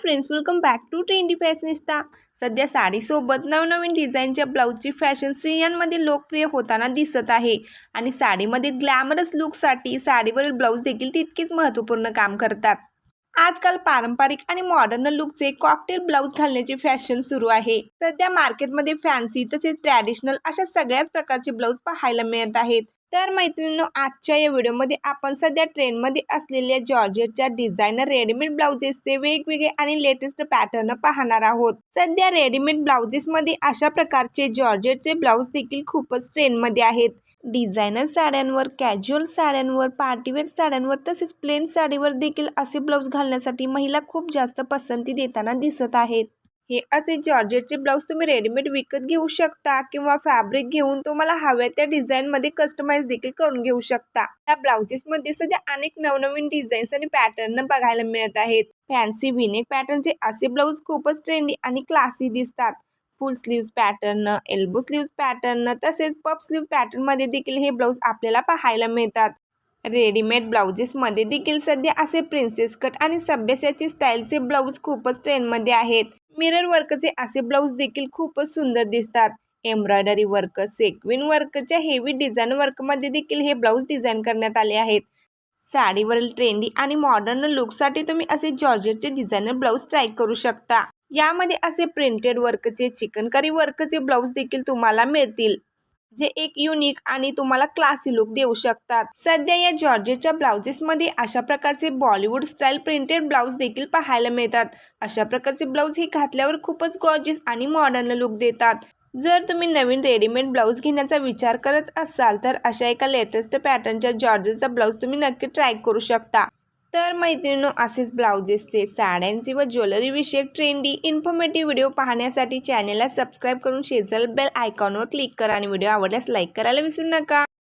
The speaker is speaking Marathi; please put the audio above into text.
Friends welcome back to trendy fashionista सध्या साडीसोबत नवनवीन डिझाईनच्या ब्लाऊजची फॅशन स्त्रियांमध्ये लोकप्रिय होताना दिसत आहे. आणि साडीमध्ये ग्लॅमरस लुकसाठी साडीवरील ब्लाऊज देखील तितकेच महत्त्वपूर्ण काम करतात. आजकाल पारंपरिक आणि मॉडर्न लुकचे कॉकटेल ब्लाऊज घालण्याची फॅशन सुरू आहे. सध्या मार्केटमध्ये फॅन्सी तसेच ट्रॅडिशनल अशा सगळ्याच प्रकारचे ब्लाऊज पाहायला मिळत आहेत. तर मैत्रिणींनो आजच्या या व्हिडिओमध्ये आपण सध्या ट्रेंडमध्ये असलेल्या जॉर्जेटच्या डिझायनर रेडीमेड ब्लाउजेसचे वेगवेगळे आणि लेटेस्ट पॅटर्न पाहणार आहोत. सध्या रेडीमेड ब्लाउजेसमध्ये अशा प्रकारचे जॉर्जेटचे ब्लाऊज देखील खूपच ट्रेंडमध्ये आहेत. डिझायनर साड्यांवर कॅज्युअल साड्यांवर पार्टीवेअर साड्यांवर तसेच प्लेन साडीवर देखील असे ब्लाऊज घालण्यासाठी महिला खूप जास्त पसंती देताना दिसत आहेत. हे असे जॉर्जेटचे ब्लाऊज तुम्ही रेडीमेड विकत घेऊ शकता किंवा फॅब्रिक घेऊन तुम्हाला हव्या त्या डिझाईनमध्ये कस्टमाइज देखील करून घेऊ शकता. या ब्लाउजेसमध्ये सध्या अनेक नवनवीन डिझाईन्स आणि पॅटर्न बघायला मिळत आहेत. फॅन्सी विनेक पॅटर्नचे असे ब्लाऊज खूपच ट्रेंडी आणि क्लासी दिसतात. Full sleeves pattern elbow sleeves pattern तसेच पप स्लीव पॅटर्नमध्ये देखील हे ब्लाऊज आपल्याला पाहायला मिळतात. रेडीमेड ब्लाउजेसमध्ये देखील सध्या असे प्रिन्सेस कट आणि सभ्यसाची स्टाईलचे ब्लाऊज खूपच ट्रेंडमध्ये आहेत. मिरर वर्कचे असे ब्लाऊज देखील खूपच सुंदर दिसतात. एम्ब्रॉयडरी वर्क सेक्विन वर्कच्या हेवी डिझाईन वर्कमध्ये देखील हे ब्लाऊज डिझाईन करण्यात आले आहेत. साडीवरील ट्रेंडी आणि मॉडर्न लुकसाठी तुम्ही असे जॉर्जेटचे डिझायनर ब्लाऊज ट्राय करू शकता. यामध्ये असे प्रिंटेड वर्कचे चिकनकारी वर्कचे ब्लाऊज देखील तुम्हाला मिळतील. जे एक युनिक आणि तुम्हाला क्लासी लुक देऊ शकतात. सध्या या जॉर्जेटच्या ब्लाउजेसमध्ये अशा प्रकारचे बॉलिवूड स्टाईल प्रिंटेड ब्लाऊज देखील पाहायला मिळतात. अशा प्रकारचे ब्लाऊज हे घातल्यावर खूपच गॉर्जेस आणि मॉडर्न लुक देतात. जर तुम्ही नवीन रेडीमेड ब्लाऊज घेण्याचा विचार करत असाल तर अशा एका लेटेस्ट पॅटर्नच्या जॉर्जेसचा ब्लाऊज तुम्ही नक्की ट्राय करू शकता. तर मैत्रिणींनो असेच ब्लाउजेसचे साड्यांचे व ज्वेलरी विषयक ट्रेंडी इन्फॉर्मेटिव्ह व्हिडिओ पाहण्यासाठी चॅनेलला सबस्क्राईब करून शेजल बेल आयकॉनवर क्लिक करा आणि व्हिडिओ आवडल्यास लाईक करायला विसरू नका.